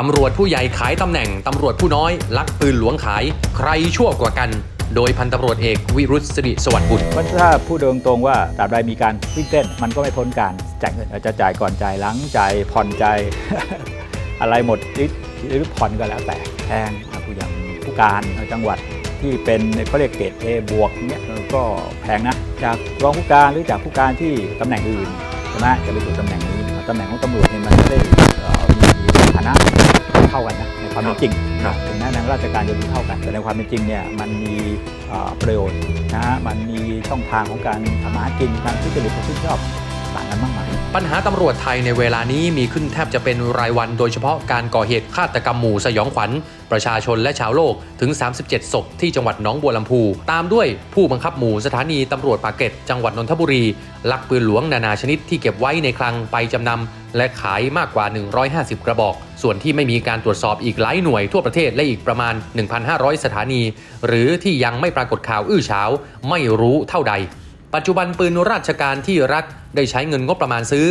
ตำรวจผู้ใหญ่ขายตำแหน่ง ตำรวจผู้น้อย ลักปืนหลวงขาย ใครชั่วกว่ากัน โดยพันตำรวจเอกวิรุษสิริสวัสดิ์บุตรเพราะถ้าพูดตรงๆว่าตราบใดมีการวิ่งเต้น มันก็ไม่พ้นการจ่ายเงินอาจจะจ่ายก่อนจ่ายหลังจ่ายผ่อนจ่ายอะไรหมดหรือหรือผ่อนก็แล้วแต่แพงอะผู้อย่างผู้การจังหวัดที่เป็นเขาเรียกเกรด A บวกเนี้ยก็แพงนะ จากรองผู้การหรือจากผู้การที่ตำแหน่งอื่นใช่ไหมจะไปสู่ตำแหน่งนี้ตำแหน่งของตำรวจเนี่ยมันไม่ได้ ท่ากันนะในความเป็นจริงครับถึงแม้ในราชการจะมีเท่ากันแต่ในความเป็นจริงเนี่ยมันมีเอ่อประโยชน์นะฮะมันมีช่องทางของการทำมาหากินการทุจริตประพฤติชอบ ต่างกันมากมายปัญหาตำรวจไทยในเวลานี้มีขึ้นแทบจะเป็นรายวันโดยเฉพาะการก่อเหตุฆาตกรรมหมู่สยองขวัญ ประชาชนและชาวโลกถึง 37ศพที่จังหวัดหนองบัวลำพู ตามด้วยผู้บังคับหมู่สถานีตำรวจปากเกร็ดจังหวัดนนทบุรี ลักปืนหลวงนานาชนิดที่เก็บไว้ในคลังไปจำนำและขายมากกว่า 150 กระบอก ส่วนที่ไม่มีการตรวจสอบอีกหลายหน่วยทั่วประเทศและอีกประมาณ 1,500 สถานี หรือที่ยังไม่ปรากฏข่าวอื้อฉาว ไม่รู้เท่าใด ปัจจุบันปืนราชการที่รัฐได้ใช้เงินงบประมาณซื้อ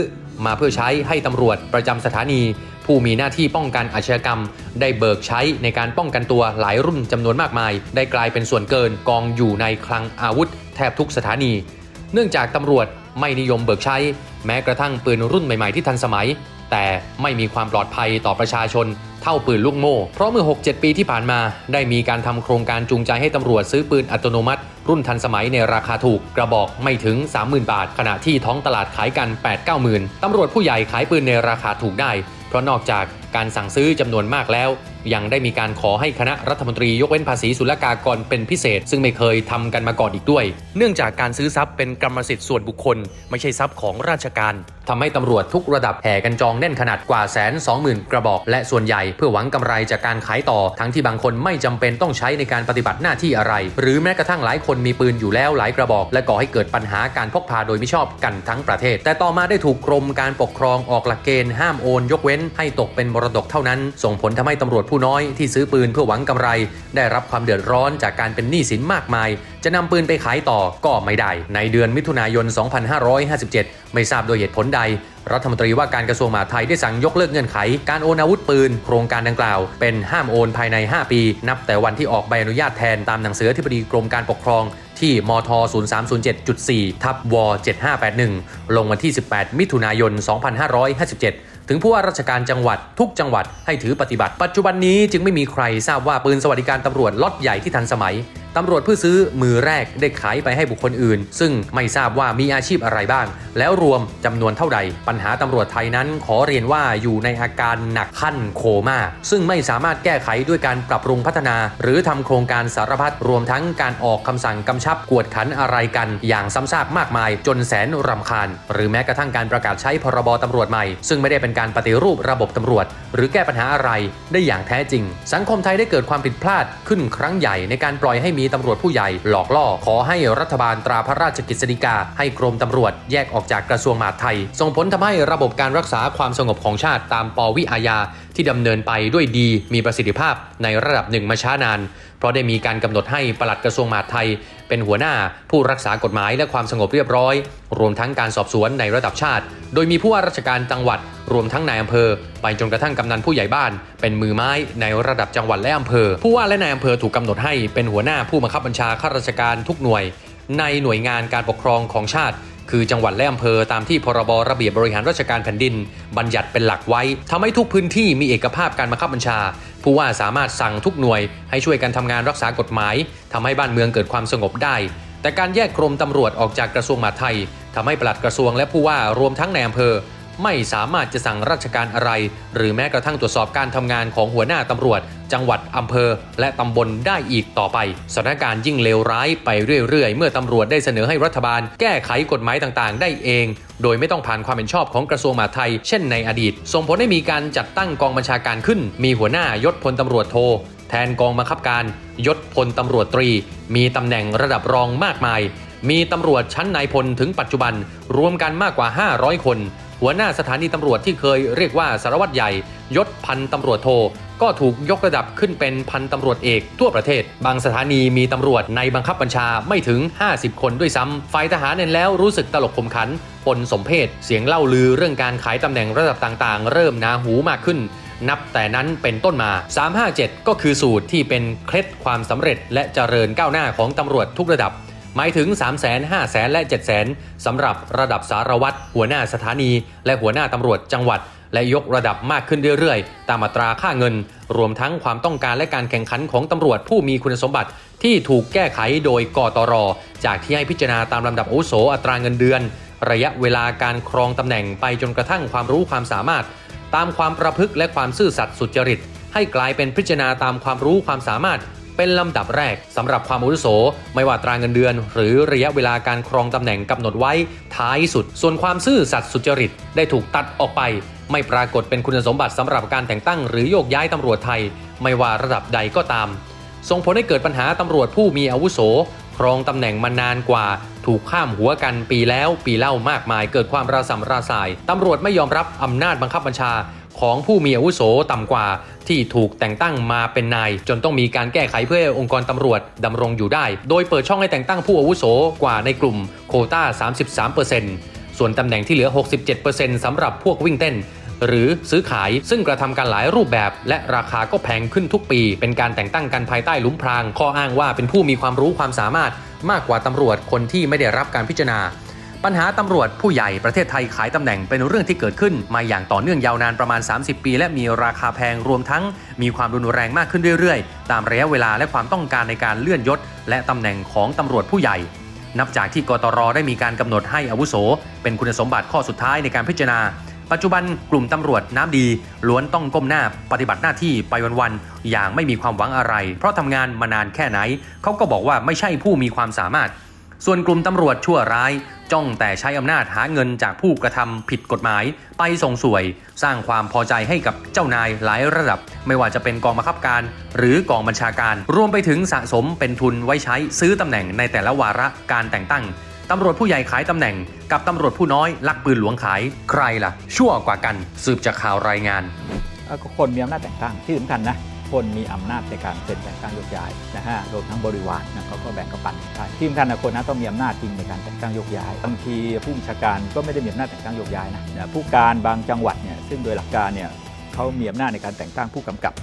มาเพื่อใช้ให้ตำรวจประจำสถานี ผู้มีหน้าที่ป้องกันอาชญากรรม ได้เบิกใช้ในการป้องกันตัวหลายรุ่นจำนวนมากมาย ได้กลายเป็นส่วนเกินกองอยู่ในคลังอาวุธ แทบทุกสถานี เนื่องจากตำรวจไม่นิยมเบิกใช้ แม้กระทั่งปืนรุ่นใหม่ๆที่ทันสมัย แต่ไม่มีความปลอดภัยต่อประชาชน เท่าปืนลูกโม่ เพราะเมื่อ 6-7 ปีที่ผ่านมา ได้มีการทำโครงการจูงใจให้ตำรวจซื้อปืนอัตโนมัติ รุ่นทันสมัยในราคาถูกกระบอกไม่ถึง 30,000 บาท ขณะที่ท้องตลาดขายกัน 8-9 หมื่นตำรวจผู้ใหญ่ขายปืนในราคาถูกได้ เพราะนอกจาก การสั่งซื้อจำนวนมากแล้ว ยังได้มีการขอให้คณะรัฐมนตรียกเว้นภาษีศุลกากรเป็นพิเศษ ซึ่งไม่เคยทำกันมาก่อนอีกด้วย เนื่องจากการซื้อทรัพย์เป็นกรรมสิทธิ์ส่วนบุคคล ไม่ใช่ทรัพย์ของราชการทำให้ตำรวจทุกระดับแห่กันจองแน่นขนาดกว่าแสนสองหมื่นกระบอก และส่วนใหญ่เพื่อหวังกำไรจากการขายต่อ ทั้งที่บางคนไม่จำเป็นต้องใช้ในการปฏิบัติหน้าที่อะไร หรือแม้กระทั่งหลายคนมีปืนอยู่แล้วหลายกระบอก และก่อให้เกิดปัญหาการพกพาโดยไม่ชอบกันทั้งประเทศ แต่ต่อมาได้ถูกกรมการปกครองออกหลักเกณฑ์ห้ามโอน ยกเว้นให้ตกเป็นมรดกเท่านั้น ส่งผลทำให้ตำรวจผู้น้อยที่ซื้อปืนเพื่อหวังกำไร ได้รับความเดือดร้อนจากการเป็นหนี้สินมากมาย จะนำปืนไปขายต่อก็ไม่ได้ ในเดือนมิถุนายน 2557 ไม่ทราบโดยเหตุผลใดรัฐมนตรีว่าการกระทรวงมหาดไทยได้สั่งยกเลิกเงื่อนไข การโอนอาวุธปืน โครงการดังกล่าว เป็นห้ามโอนภายใน 5 ปี นับแต่วันที่ออกใบอนุญาตแทนตามหนังสืออธิบดีกรมการปกครองที่มท 0307.4 ทับว7581 ลงวันที่ 18 มิถุนายน 2557 ถึงผู้ว่าราชการจังหวัดทุกจังหวัดให้ถือปฏิบัติ ปัจจุบันนี้จึงไม่มีใครทราบว่าปืนสวัสดิการตำรวจล็อตใหญ่ที่ทันสมัย ตำรวจเพื่อซื้อมือแรกได้ขายไปให้บุคคลอื่น ซึ่งไม่ทราบว่ามีอาชีพอะไรบ้าง แล้วรวมจำนวนเท่าใด ปัญหาตำรวจไทยนั้นขอเรียนว่าอยู่ในอาการหนักขั้นโคม่าซึ่งไม่สามารถแก้ไขด้วยการปรับปรุงพัฒนา หรือทำโครงการสารพัดรวมทั้งการออกคำสั่งกำชับกวดขันอะไรกัน อย่างซ้ำซากมากมาย จนแสนรำคาญ หรือแม้กระทั่งการประกาศใช้พรบตำรวจใหม่ ซึ่งไม่ได้เป็นการปฏิรูประบบตำรวจ หรือแก้ปัญหาอะไรได้อย่างแท้จริง สังคมไทยได้เกิดความผิดพลาดขึ้นครั้งใหญ่ในการปล่อยให้มีตำรวจผู้ใหญ่หลอกล่อ ขอให้รัฐบาลตราพระราชกฤษฎีกา ให้กรมตำรวจแยกออกจากกระทรวงมหาดไทย ส่งผลทำให้ระบบการรักษาความสงบของชาติตามปวิอาญาที่ดำเนินไปด้วยดีมีประสิทธิภาพในระดับหนึ่งมาช้านาน เพราะได้มีการกำหนดให้ปลัดกระทรวงมหาดไทย เป็นหัวหน้าผู้รักษากฎหมายและความสงบเรียบร้อย รวมทั้งการสอบสวนในระดับชาติ โดยมีผู้ว่าราชการจังหวัด รวมทั้งนายอำเภอ ไปจนกระทั่งกำนันผู้ใหญ่บ้าน เป็นมือไม้ในระดับจังหวัดและอำเภอ ผู้ว่าและนายอำเภอถูกกำหนดให้เป็นหัวหน้าผู้บังคับบัญชาข้าราชการทุกหน่วย ในหน่วยงานการปกครองของชาติคือจังหวัดและอำเภอตามที่พรบระเบียบบริหารราชการแผ่นดิน บัญญัติเป็นหลักไว้ทำให้ทุกพื้นที่มีเอกภาพการบังคับบัญชา ผู้ว่าสามารถสั่งทุกหน่วยให้ช่วยกันทำงานรักษากฎหมายทำให้บ้านเมืองเกิดความสงบได้ แต่การแยกกรมตำรวจออกจากกระทรวงมหาดไทยทำให้ปลัดกระทรวงและผู้ว่ารวมทั้งในอำเภอ ไม่สามารถจะสั่งราชการอะไร หรือแม้กระทั่งตรวจสอบการทำงานของหัวหน้าตำรวจ จังหวัดอำเภอ และตำบลได้อีกต่อไปสถานการณ์ยิ่งเลวร้ายไปเรื่อยๆ เมื่อตำรวจได้เสนอให้รัฐบาล แก้ไขกฎหมายต่างๆ ได้เอง โดยไม่ต้องผ่านความเห็นชอบของกระทรวงมหาดไทย เช่นในอดีต ส่งผลให้มีการจัดตั้งกองบัญชาการขึ้น มีหัวหน้ายศพลตำรวจโท แทนกองบังคับการ ยศพลตำรวจตรี มีตำแหน่งระดับรองมากมาย มีตำรวจชั้นนายพลถึงปัจจุบัน รวมกันมากกว่า 500 คน หัวหน้าสถานีตำรวจที่เคยเรียกว่าสารวัตรใหญ่ ยศพันตำรวจโท ก็ถูกยกระดับขึ้นเป็นพันตำรวจเอกทั่วประเทศ บางสถานีมีตำรวจในบังคับบัญชาไม่ถึง 50 คนด้วยซ้ำฝ่ายทหารเห็นแล้วรู้สึกตลกขมขัน ปนสมเพศเสียงเล่าลือเรื่องการขายตำแหน่งระดับต่างๆ เริ่มนาหูมากขึ้นนับแต่นั้นเป็นต้นมา 357 ก็คือสูตรที่เป็นเคล็ดความสำเร็จและเจริญก้าวหน้าของตำรวจทุกระดับ หมายถึง 3 0 0 0 0 0 5 0 0 0 0 และ 7 0 0 0 0 0สำหรับระดับสารวัตรหัวหน้าสถานี และหัวหน้าตำรวจจังหวัด และยกระดับมากขึ้นเรื่อยๆ ตามอัตราค่าเงิน รวมทั้งความต้องการและการแข่งขันของตำรวจผู้มีคุณสมบัติ ที่ถูกแก้ไขโดยกตร จากที่ให้พิจารณาตามลำดับอาวุโสอัตราเงินเดือน ระยะเวลาการครองตำแหน่งไปจนกระทั่งความรู้ความสามารถ ตามความประพฤกษ์และความซื่อสัตย์สุจริต ให้กลายเป็นพิจารณาตามความรู้ความสามารถเป็นลำดับแรกสำหรับความอาวุโส ไม่ว่าตราเงินเดือน หรือระยะเวลาการครองตำแหน่งกำหนดไว้ท้ายสุด ส่วนความซื่อสัตย์สุจริตได้ถูกตัดออกไป ไม่ปรากฏเป็นคุณสมบัติสำหรับการแต่งตั้งหรือโยกย้ายตำรวจไทย ไม่ว่าระดับใดก็ตาม ส่งผลให้เกิดปัญหาตำรวจผู้มีอาวุโส ครองตำแหน่งมานานกว่า ถูกข้ามหัวกันปีแล้วปีเล่ามากมาย เกิดความระสำระสายตำรวจไม่ยอมรับอำนาจบังคับบัญชาของผู้มีอาวุโสต่ำกว่า ที่ถูกแต่งตั้งมาเป็นนาย จนต้องมีการแก้ไขเพื่อองค์กรตำรวจดำรงอยู่ได้ โดยเปิดช่องให้แต่งตั้งผู้อาวุโสกว่าในกลุ่มโคต้า 33% ส่วนตำแหน่งที่เหลือ 67%สำหรับพวกวิ่งเต้น หรือซื้อขายซึ่งกระทำการหลายรูปแบบ และราคาก็แพงขึ้นทุกปี เป็นการแต่งตั้งกันภายใต้หลุมพราง ข้ออ้างว่าเป็นผู้มีความรู้ความสามารถมากกว่าตำรวจคนที่ไม่ได้รับการพิจารณาปัญหาตำรวจผู้ใหญ่ประเทศไทยขายตำแหน่งเป็นเรื่องที่เกิดขึ้น มาอย่างต่อเนื่องยาวนานประมาณ 30 ปี และมีราคาแพงรวมทั้ง มีความรุนแรงมากขึ้นเรื่อยๆ ตามระยะเวลาและความต้องการในการเลื่อนยศ และตำแหน่งของตำรวจผู้ใหญ่ นับจากที่กตรได้มีการกำหนดให้อาวุโส เป็นคุณสมบัติข้อสุดท้ายในการพิจารณา ปัจจุบันกลุ่มตำรวจน้ำดี ล้วนต้องก้มหน้าปฏิบัติหน้าที่ไปวันๆอย่างไม่มีความหวังอะไร เพราะทำงานมานานแค่ไหนเขาก็บอกว่าไม่ใช่ผู้มีความสามารถ ส่วนกลุ่มตำรวจชั่วร้าย จ้องแต่ใช้อำนาจหาเงินจากผู้กระทำผิดกฎหมาย ไปส่งสวย สร้างความพอใจให้กับเจ้านายหลายระดับ ไม่ว่าจะเป็นกองบังคับการ หรือกองบัญชาการ รวมไปถึงสะสมเป็นทุนไว้ใช้ซื้อตำแหน่งในแต่ละวาระการแต่งตั้งตำรวจผู้ใหญ่ขายตำแหน่ง กับตำรวจผู้น้อยลักปืนหลวงขาย ใครล่ะ ชั่วกว่ากัน สืบจากข่าวรายงานก็คนมีอำนาจแต่งตั้งที่สำคัญนะ คนมีอำนาจในการเซ็นแต่งตั้งโยกย้ายนะฮะรวมทั้งบริวารนะเขาก็แบ่งกำปันได้ที่สำคัญนะคนนะต้องมีอำนาจจริงในการแต่งตั้งโยกย้ายบางทีผู้บัญชาการก็ไม่ได้มีอำนาจแต่งตั้งโยกย้ายนะผู้การบางจังหวัดเนี่ยซึ่งโดยหลักการเนี่ยเขามีอำนาจในการแต่งตั้งผู้กำกับ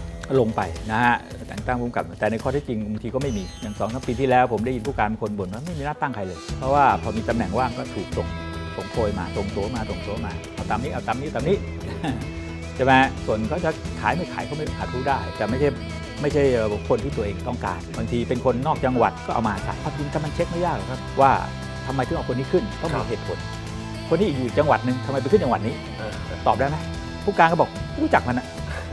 ลงไปนะฮะแต่งตั้งผู้กำกับ แต่ในข้อเท็จจริงบางทีก็ไม่มีอย่างสองสามปีที่แล้วผมได้ยินผู้การคนบ่นว่าไม่มีหน้าตั้งใครเลย เพราะว่าพอมีตำแหน่งว่างก็ถูกส่งส่งโพยมาส่งตัวมาส่งตัวมาเอาตามนี้เอาตามนี้ตามนี้ ใช่ไหมส่วนเขาจะขายไม่ขายเขาไม่อาจรู้ได้ แต่ไม่ใช่ไม่ใช่เอ่อคนที่ตัวเองต้องการ บางทีเป็นคนนอกจังหวัดก็เอามาใส่ความจริงถ้ามันเช็คไม่ยากหรอกครับ ว่าทำไมถึงเอาคนนี้ขึ้นต้องครัมีบเหตุผล คนที่อยู่จังหวัดหนึ่งทำไมไปขึ้นจังหวัดนี้ตอบได้ไหมผู้การก็บอกไม่รู้จักมันอะ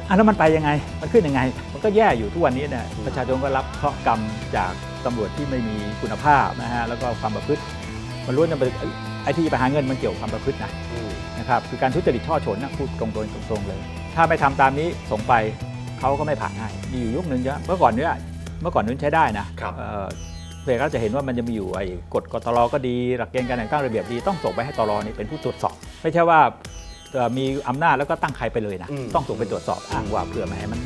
อะแล้วมันไปยังไง มันขึ้นยังไง มันก็แย่อยู่ทุกวันนี้เนี่ยประชาชนก็รับเคราะห์กรรมจากตำรวจที่ไม่มีคุณภาพนะฮะแล้วก็ความประพฤติ มันล้วนจะเป็นไอ้ไอ้ที่ไปหาเงินมันเกี่ยวกับความประพฤตินะ นะครับคือการทุจริตช่อฉนนะพูดตรงๆตรงๆเลย ถ้าไม่ทำตามนี้ส่งไปเขาก็ไม่ผ่านให้มีอยู่ยุคหนึ่งจะเมื่อก่อนเนี่ยเมื่อก่อนนู้นใช้ได้นะครับเอ่อเพื่อก็จะเห็นว่ามันจะมีอยู่ไอ้กฎกตรก็ดีหลักเกณฑ์การแต่งตั้งระเบียบดีต้องส่งไปให้ตรนี่เป็นผู้ตรวจสอบ ไม่ใช่ว่าเอ่อมีอำนาจแล้วก็ตั้งใครไปเลยนะอืมต้องส่งไปตรวจสอบอ้างว่าเผื่อแหมมัน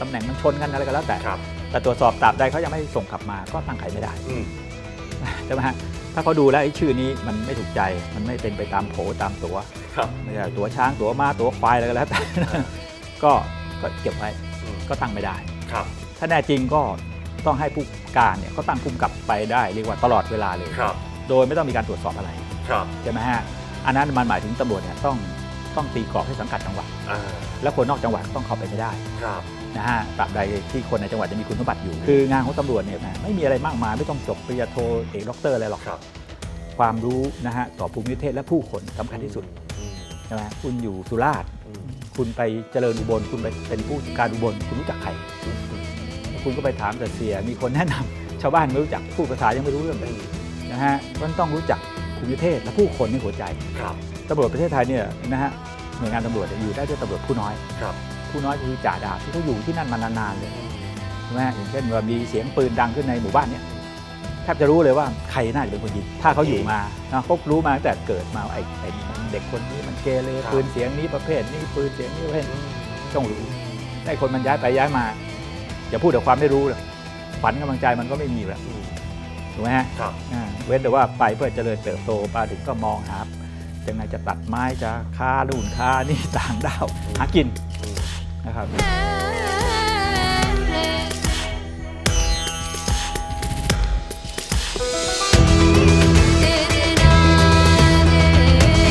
ตำแหน่งมันชนกันอะไรก็แล้วแต่ครับแต่ตรวจสอบตราบใดเขายังไม่ส่งกลับมาก็ตั้งใครไม่ได้ ใช่ไหมฮะถ้าเขาดูแล้วไอ้ชื่อนี้มันไม่ถูกใจ มันไม่เป็นไปตามโผตามตัวครับ ไม่ใช่ตัวช้างตัวม้าตัวควายอะไรก็แล้วแต่ก็ก็เก็บไว้อืม ก็ตั้งไม่ได้ ครับ ถ้าแน่จริงก็ต้องให้ผู้การเนี่ยเขาตั้งภูมิกับไปได้เรียกว่าตลอดเวลาเลย ครับ โดยไม่ต้องมีการตรวจสอบอะไรครับใช่ไหมฮะอันนั้นมันหมายถึงตำรวจเนี่ยต้องต้องตีกรอบให้สังกัดจังหวัด อ่าและคนนอกจังหวัดต้องเข้าไปไม่ได้ ครับ นะฮะตราบใดที่คนในจังหวัดจะมีคุณสมบัติอยู่ คืองานของตำรวจเนี่ยนะไม่มีอะไรมากมายไม่ต้องจบปริญญาโทเอกด็อกเตอร์อะไรหรอกครับ ความรู้นะฮะต่อภูมิประเทศและผู้คนสำคัญที่สุดใช่ไหมคุณอยู่สุราษฎร์คุณไปเจริญอุบลคุณไปเป็นผู้การอุบลคุณรู้จักใครคุณก็ไปถามแต่เสีย มีคนแนะนำชาวบ้านไม่รู้จักพูดภาษายังไม่รู้เรื่องเลยนะฮะมันต้องรู้จักภูมิประเทศและผู้คนในหัวใจครับตำรวจประเทศไทยเนี่ยนะฮะหน่วยงานตำรวจเนี่ยอยู่ได้ด้วยตำรวจผู้น้อยครับ ผู้น้อยคือจ่าดาบที่เขาอยู่ที่นั่นมานานๆเลยใช่ไหมอย่างเช่นว่ามีเสียงปืนดังขึ้นในหมู่บ้านเนี่ยแทบจะรู้เลยว่าใครน่าจะเป็นคนยิงถ้าเขาอยู่มานะเขารู้มาตั้งแต่เกิดมาไอ้ไอ้มันเด็กคนนี้มันเกเรครับปืนเสียงนี้ประเภทนี้ปืนเสียงนี้ประเภทนี้ต้องรู้ไอ้คนมันย้ายไปย้ายมาอย่าพูดแต่ความไม่รู้เลยฝันกำลังใจมันก็ไม่มีอยู่แล้วถูกไหมฮะครับอ่าเว้นแต่ว่าไปเพื่อเจริญเติบโตมาถึงก็มองหายังไงจะตัดไม้จะค้านู่นค้านี่ต่างด้าวหากิน นะครับ